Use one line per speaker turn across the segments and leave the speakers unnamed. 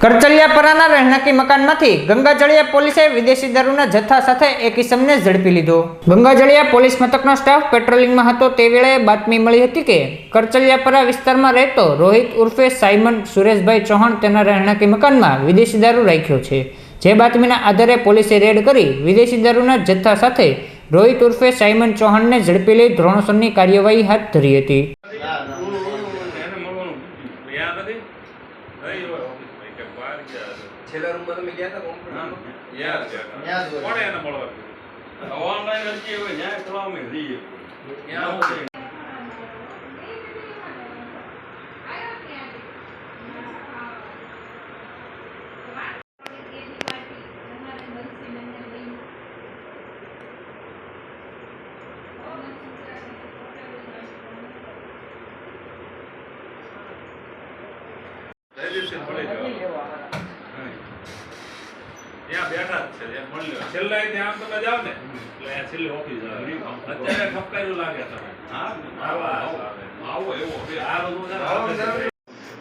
કરચલિયાપરાના રહેણાંકી મકાનમાંથી ગંગાજળિયા પોલીસે વિદેશી દારૂના જથ્થા સાથે એક ઇસમને ઝડપી લીધો ગંગાજળિયા પોલીસ મથકનો સ્ટાફ પેટ્રોલિંગમાં હતો તે વેળાએ બાતમી મળી હતી કે કરચલિયાપરા વિસ્તારમાં રહેતો રોહિત ઉર્ફે સાયમન સુરેશભાઈ ચૌહાણ તેના રહેણાંકી મકાનમાં વિદેશી દારૂ રાખ્યો છે જે બાતમીના આધારે પોલીસે રેડ કરી વિદેશી દારૂના જથ્થા સાથે રોહિત ઉર્ફે સાયમન ચૌહાણને ઝડપી લઈ ધોરણસરની કાર્યવાહી હાથ ધરી હતી
કે બહાર ગયા
છેલ્લા રૂમમાં તમે ગયા હતા કોમ્પ્યુટર
યાદ છે. કોણે એને મળવા કીધું?
ઓનલાઈન અરજી હવે ન્યાય કરવામાં રહીએ
ક્યાં હું છે? રજીસ્ટ્રેશન મળી જવાનું. હા. ત્યાં બેઠા જ છે ત્યાં મળી લો છેલ્લા ત્યાં તમે જાવ ને એટલે અહીંયા છેલ્લી ઓફિસ આવે. અત્યારે ઠપકાયું લાગે તમે
હા
આવો,
એવો
છે. ને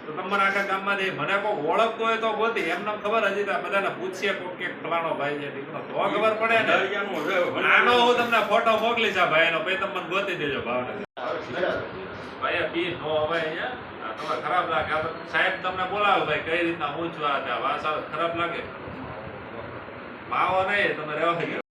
તો તમારા આખા મને કોઈ ઓળખતો હોય તો ગોતી. એમને ખબર હજી તો બધાને પૂછીએ કોક કે ફલાણો ભાઈ છે તો ખબર પડે ને. હું તમને ફોટો મોકલીશ આ ભાઈનો પછી તમે મને ગોતી દેજો ભાવને. ભાઈ પી નો હવે અહીંયા. તમારે ખરાબ લાગે. સાહેબ તમને બોલાવે ભાઈ કઈ રીતના હું છું આ ખરાબ લાગે. માવો નહીં તમે રહેવા